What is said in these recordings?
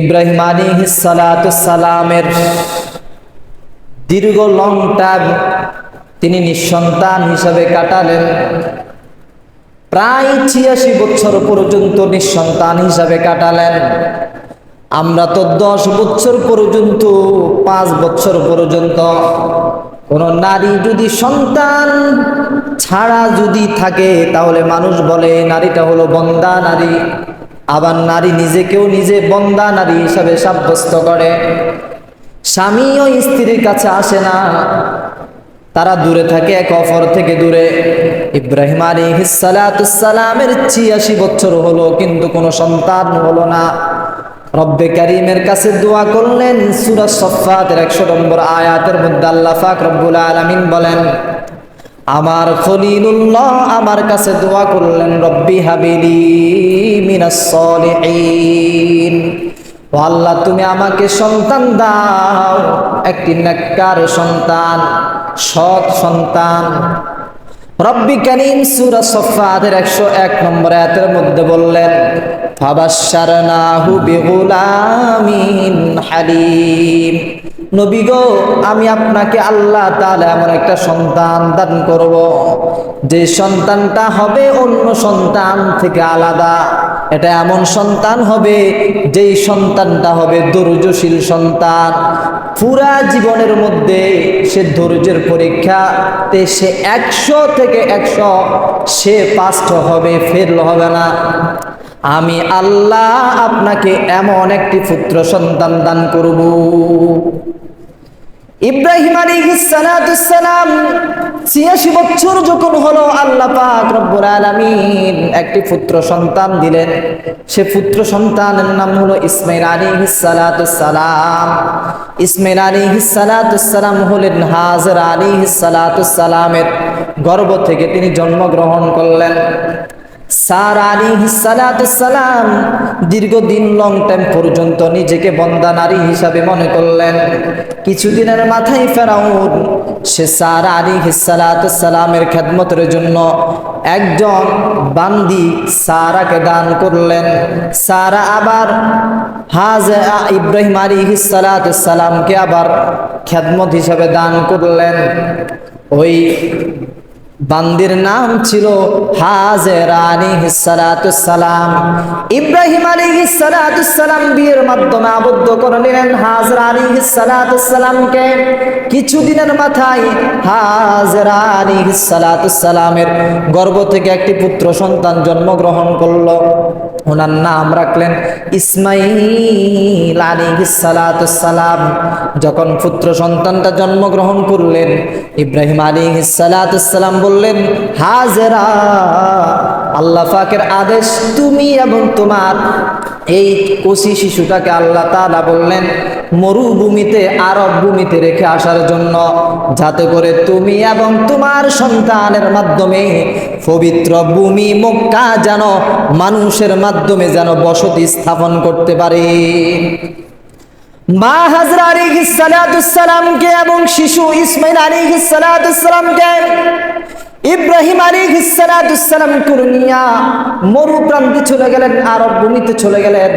ইব্রাহিম আলী সালামের দীর্ঘ long time তিনি নিঃসন্তান হিসাবে কাটালেন। প্রায় ছিয়াশি বছর পর্যন্ত নিঃসন্তান হিসাবে কাটালেন। আমরা তো দশ বছর পর্যন্ত, পাঁচ বছর পর্যন্ত কোন নারী যদি সন্তান ছাড়া যদি থাকে, তাহলে মানুষ বলে, নারীটা হলো বন্দা নারী। আবার নারী নিজেকেও নিজে বন্দা নারী হিসাবে সাব্যস্ত করে। স্বামী ও স্ত্রীর কাছে আসে না। তারা দূরে থাকে, এক অফর থেকে দূরে। ইব্রাহিম আলী হিসালামের ছিয়াশি বছর হলো, কিন্তু কোনো সন্তান হলো না। রব্বে করিমের কাছে দোয়া করলেন, সুরা সফাতের একশো নম্বর আয়াতের মধ্যে আল্লাহ ফাক রব্বুল আলমিন বলেন আমার খলিলুল্লাহ আমার কাছে দোয়া করলেন, রব্বি হাবিলি মিনাস সলিহিন। ও আল্লাহ, তুমি আমাকে সন্তান দাও, একটি নেককার সন্তান, সৎ সন্তান। রব্বি করিম সুরা একশো এক নম্বর আয়াতের মধ্যে বললেন ফাবাশারনাহু বিগুলামিন হালিম। নবী গো, আমি আপনাকে আল্লাহ তাআলা এমন একটা সন্তান দান করব। যে সন্তানটা হবে অন্য সন্তান থেকে আলাদা। এটা এমন সন্তান হবে, যেই সন্তানটা হবে ধৈর্যশীল সন্তান। পুরা জীবনের মধ্যে সে ধৈর্যের পরীক্ষাতে সে একশো থেকে একশো, সে পাস্ট হবে ফেল হবে না। আমি আল্লাহ আপনাকে এমন একটি পুত্র সন্তান দান করব। ইব্রাহিম আলী সালাম ছিয়াশি বছর যখন হলো, আল্লাহ পাক রব্বুল আলামিন একটি পুত্র সন্তান দিলেন। সে পুত্র সন্তানের নাম হলো ইসমাইল আলী সালাম। ইসমাইল আলী সালাম হলেন হাজর আলী সালামের গর্ভ থেকে তিনি জন্মগ্রহণ করলেন। সার আলী সালাম দীর্ঘদিন লং টাইম পর্যন্ত নিজেকে বন্দা নারী হিসাবে মনে করলেন। কিছুদিনের মাথায় ফেরাউন সে সার আলী সালামের খেদমতের জন্য একজন বান্দি সারাকে দান করলেন। সারা আবার হাজ ইব্রাহিম আলী সালামকে আবার খেদমত হিসাবে দান করলেন। ওই বান্দির নাম ছিল হাজের ইব্রাহিম আলী সালাম বিয়ের মাধ্যমে আবদ্ধ করে নিলেন হাজর আলী কিছুদিনের মাথায় হাজর আলী সালামের গর্ভ থেকে একটি পুত্র সন্তান জন্মগ্রহণ করল। ওনার নাম রাখলেন ইসমাইল আলী সালাম। যখন পুত্র সন্তানটা জন্মগ্রহণ করলেন, ইব্রাহিম আলী সালাম বললেন, হাজরা, আল্লাহ ফাকের আদেশ, তুমি এবং তোমার এই কোশি শিশুটাকে আল্লাহ তালা বললেন মরুভূমিতে, আরব ভূমিতে রেখে আসার জন্য, যাতে করে তুমি এবং তোমার সন্তানের মাধ্যমে পবিত্র ভূমি মক্কা যেন মানুষের মাধ্যমে যেন বসতি স্থাপন করতে পারে। মা হাজরা আলী সালামকে এবং শিশু ইসমাইল আলী সালামকে, ইব্রাহিম আলী সালাম কুরনিয়া মরু প্রান্তে চলে গেলেন, আরব ভূমিতে চলে গেলেন।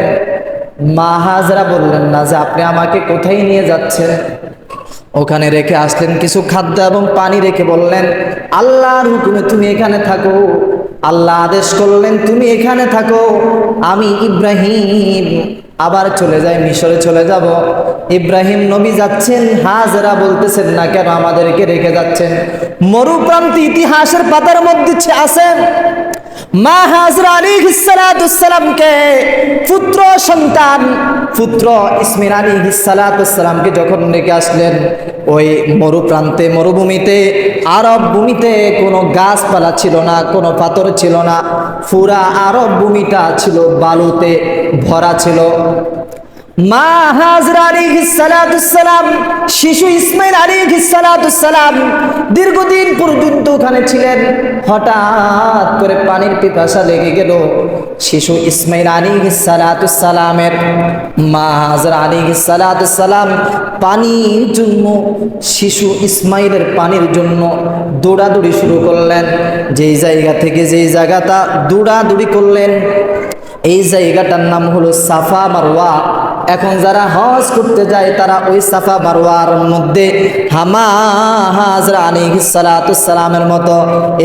মা হাজরা বললেন, না যে আপনি আমাকে কোথায় নিয়ে যাচ্ছেন? ওখানে রেখে আসলেন কিছু খাদ্য এবং পানি রেখে বললেন, আল্লাহর হুকুমে তুমি এখানে থাকো। আল্লাহ আদেশ করলেন, তুমি এখানে থাকো। আমি ইব্রাহিম। আবার চলে যাই, মিশরে চলে যাব। ইব্রাহিম নবী যাচ্ছেন, হাজরা বলতেছেন, না কেন আমাদেরকে রেখে যাচ্ছেন? মরুপ্রান্তি ইতিহাসের পাতার মধ্যে আছেন মা হাজরা আলী হিসালাতামকে পুত্র সন্তান, পুত্র ইসমিন আলী হিসালাতামকে যখন ডেকে আসলেন, ওই মরুপ্রান্তে, মরুভূমিতে, আরব ভূমিতে কোনো গাছপালা ছিল না, কোনো পাথর ছিল না, পুরা আরব ভূমিটা ছিল বালুতে ভরা ছিল। মা হাজরা আলী সালাম, শিশু ইসমাইল আলী সালাম দীর্ঘদিন পর্যন্ত ওখানে ছিলেন। হঠাৎ করে পানির পিপাসা লেগে গেল। শিশু ইসমাইল আলী সালামের মা হাজরা আলী সালাম পানির জন্য, শিশু ইসমাইলের পানির জন্য দৌড়াদৌড়ি শুরু করলেন। যেই জায়গা থেকে যেই জায়গাটা দৌড়াদৌড়ি করলেন, এই জায়গাটার নাম হলো সাফা মারওয়া। এখন যারা হজ করতে যায়, তারা ওই সাফা মারোয়ার মধ্যে হামা হাজরা আলী সালামের মতো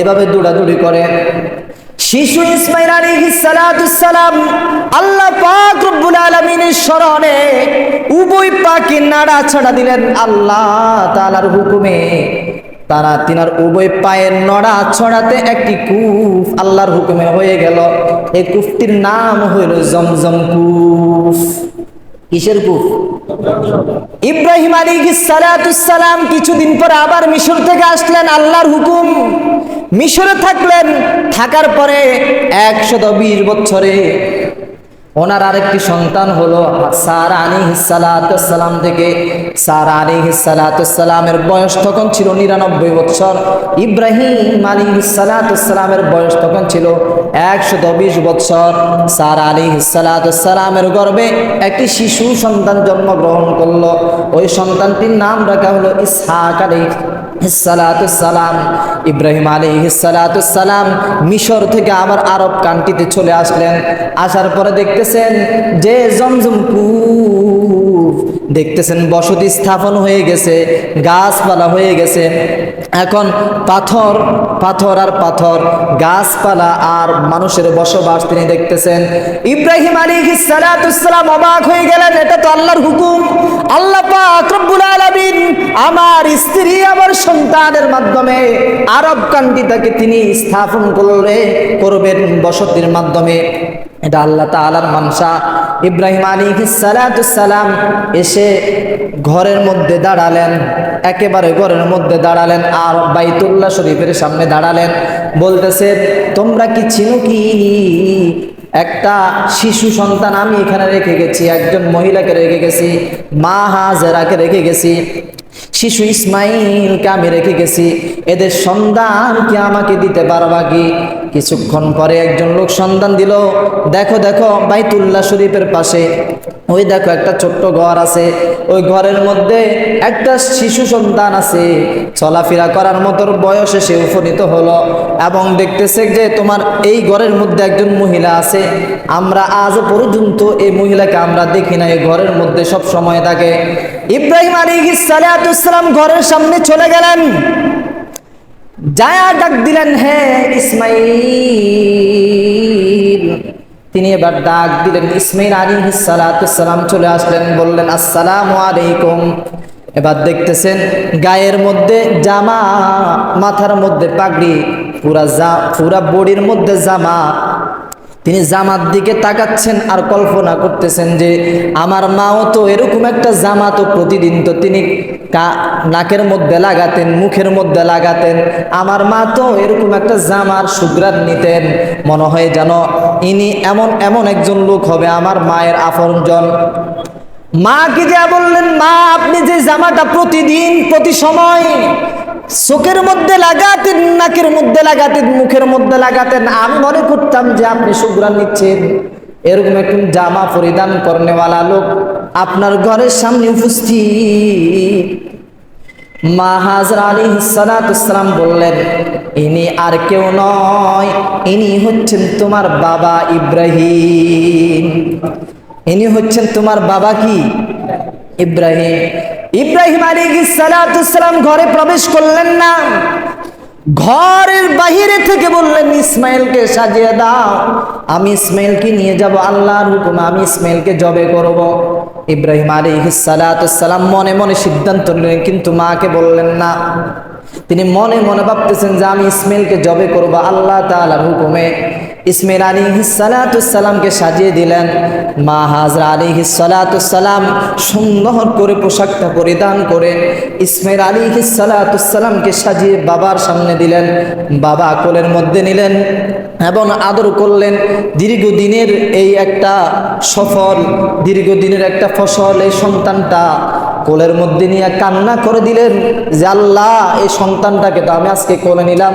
এভাবে দৌড়াদৌড়ি করে। শিশু ইসমাইল আলাইহিস সালাম আল্লাহ পাক রব্বুল আলামিনের স্মরণে উভয় পাকে নাড়া ছাড়া দিলেন। আল্লাহ তাআলার হুকুমে তারা তিনার উভয় পায়ের নড়া ছড়াতে একটি কুফ আল্লাহর হুকুমে হয়ে গেল। এই কুফটির নাম হইল জমজম কুফ। কিসের কূপ ইব্রাহিম আলী সালাম কিছুদিন পর আবার মিশর থেকে আসলেন, আল্লাহর হুকুম। মিশরে থাকলেন, থাকার পরে একশো বিশ বছরে ওনার আরেকটি সন্তান হলো সারা আলী সালাম থেকে। সারা আলী সালামের বয়স তখন ছিল নিরানব্বই বছর। ইব্রাহিম আলী সালামের বয়স তখন ছিল একশত বিশ বৎসর সারা আলী সালামের গর্ভে একটি শিশু সন্তান জন্মগ্রহণ করল। ওই সন্তানটির নাম রাখা হলো ইসহাক আলী সালাম, ইব্রাহিম আলী সালাম মিশর থেকে আমার আরব কান্ট্রিতে চলে আসলেন। আসার পরে দেখতেছেন যে জমজম কূপ দেখতেছেন বসতি স্থাপন হয়ে গেছে, গাছপালা হয়ে গেছে। এখন পাথর পাথর আর পাথর, গাছপালা আর মানুষের বসবাস তিনি দেখতেছেন। ইব্রাহিম আলী সালাম অবাক হয়ে গেলেন, এটা তো আল্লাহর হুকুম। আল্লাহ আমার স্ত্রী আমার সন্তানের মাধ্যমে আরব কান্ট্রিটাকে তিনি স্থাপন করলে, করবেন বসতির মাধ্যমে। এটা আল্লাহ তাআলার মানসা। ইব্রাহিম আলী সালাম এসে ঘরের মধ্যে দাঁড়ালেন, একেবারে ঘরের মধ্যে দাঁড়ালেন। আর বাইতুল্লাহ শরীফের সামনে দাঁড়ালেন। বলতেছে, তোমরা কি চিনো কি? একটা শিশু সন্তান আমি এখানে রেখে গেছি, একজন মহিলাকে রেখে গেছি, মা হাজেরাকে রেখে গেছি, শিশু ইসমাইলকে আমি রেখে গেছি। এদের সন্ধান কি আমাকে দিতে পারবা কি? কিছুক্ষণ পরে একজন লোক সন্ধান দিল, দেখো দেখো, বাইতুল্লাহ শরীফের পাশে। ওই দেখো একটা ছোট্ট ঘর আছে। ওই ঘরের মধ্যে একটা শিশু সন্তান আছে। চলাফেরা করার মতো বয়সে সে উপনীত হলো এবং দেখতেছে যে তোমার এই ঘরের মধ্যে একজন মহিলা আছে। আমরা আজ পর্যন্ত এই মহিলাকে আমরা দেখি না, এই ঘরের মধ্যে সব সময় থাকে। ইব্রাহিম আলী সালাম ঘরের সামনে চলে গেলেন। যায়া ডাক দিলেন, হে ইসমাইল। তিনি এবার ডাক দিলেন, ইসমাইল আলী সালাম চলে আসলেন। বললেন, আসসালাম আলাইকুম। এবার দেখতেছেন, গায়ের মধ্যে জামা, মাথার মধ্যে পাগড়ি, পুরা জা, পুরা বডির মধ্যে জামা তিনি জামার দিকে তাকাচ্ছেন আর কল্পনা করতেছেন যে আমার মাও তো এরকম একটা জামা তো প্রতিদিন তো তিনি কা নাকের মধ্যে লাগাতেন, মুখের মধ্যে লাগাতেন। আমার মা তো এরকম একটা জামার সুগ্রাত নিতেন। মনে হয় যেন ইনি এমন এমন একজন লোক হবে আমার মায়ের আপনজন। মাকে যা বললেন? মা, আপনি যে জামাটা প্রতিদিন, প্রতি সময় চোখের মধ্যে লাগাতেন, নাকের মধ্যে লাগাতেন, মুখের মধ্যে লাগাতেন। আমি মনে করতাম যে আপনি সুগ্রান নিচ্ছেন। এরকম একজন জামা পরিধান করনেওয়ালা লোক আপনার ঘরের সামনে উপস্থিত। মা হাজরা আলী সালাম বললেন, ইনি আর কেউ নয়, ইনি হচ্ছেন তোমার বাবা ইব্রাহিম। ইনি হচ্ছেন তোমার বাবা কি? ইব্রাহিম। ইব্রাহিম আলী সালাম ঘরে প্রবেশ করলেন না। ঘরের বাহিরে থেকে বললেন, ইসমাইলকে সাজিয়ে দাও। আমি ইসমাইলকে নিয়ে যাব, আল্লাহর হুকুম আমি ইসমাইলকে জবে করব। ইব্রাহিম আলী সালাম মনে মনে সিদ্ধান্ত নিলেন, কিন্তু মাকে বললেন না। তিনি মনে মনে ভাবতেছেন যে, আমি ইসমাইলকে জবে করব আল্লাহ তাআলার হুকুমে। ইসমাইল আলী সালাতামকে সাজিয়ে দিলেন। মা হাজরা আলী সালাতাম সুন্দর করে পোশাকটা পরিধান করে ইসমাইল আলী সালাতামকে সাজিয়ে বাবার সামনে দিলেন। বাবা কোলের মধ্যে নিলেন এবং আদর করলেন। দীর্ঘদিনের এই একটা সফল, দীর্ঘদিনের একটা ফসল এই সন্তানটা কোলের মধ্যে নিয়ে কান্না করে দিলেন যে, আল্লাহ, এই সন্তানটাকে তো আমি আজকে কোলে নিলাম,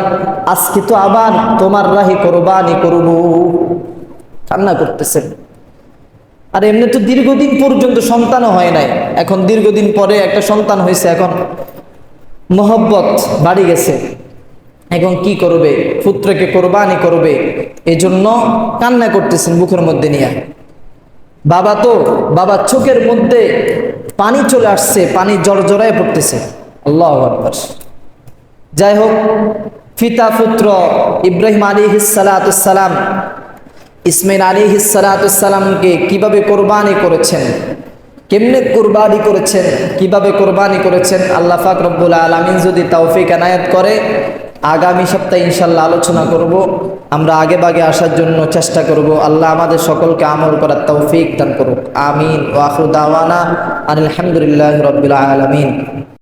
আজকে তো আবার তোমার রাহি কোরবানি করব। কান্না করতেছেন। আর এমনি তো দীর্ঘদিন পর্যন্ত সন্তানও হয় নাই। এখন দীর্ঘদিন পরে একটা সন্তান হয়েছে, এখন মোহব্বত বাড়ি গেছে। এখন কি করবে? পুত্রকে কোরবানি করবে। এজন্য কান্না করতেছেন বুকের মধ্যে নিয়ে। বাবা তো বাবার চোখের মধ্যে পানি চলে আসছে, পানি জড়জড়ায় পড়তেছে। আল্লাহ যাই হোক, পিতা, পুত্র, ইব্রাহিম আলী হিসালাতাম ইসমাইল আলী হিসালাতামকে কীভাবে কোরবানি করেছেন, কেমনে কোরবানি করেছেন, কীভাবে কোরবানি করেছেন, আল্লাহ ফাক রব্বুল আলমিন যদি তৌফিক এনায়েত করে আগামী সপ্তাহে ইনশাল্লাহ আলোচনা করব। আমরা আগে বাগে আসার জন্য চেষ্টা করব। আল্লাহ আমাদের সকলকে আমল করার তৌফিক দান করুক। আমিন। ওয়াহরুদাওয়ানা আলহামদুলিল্লাহ রবিল আলমিন।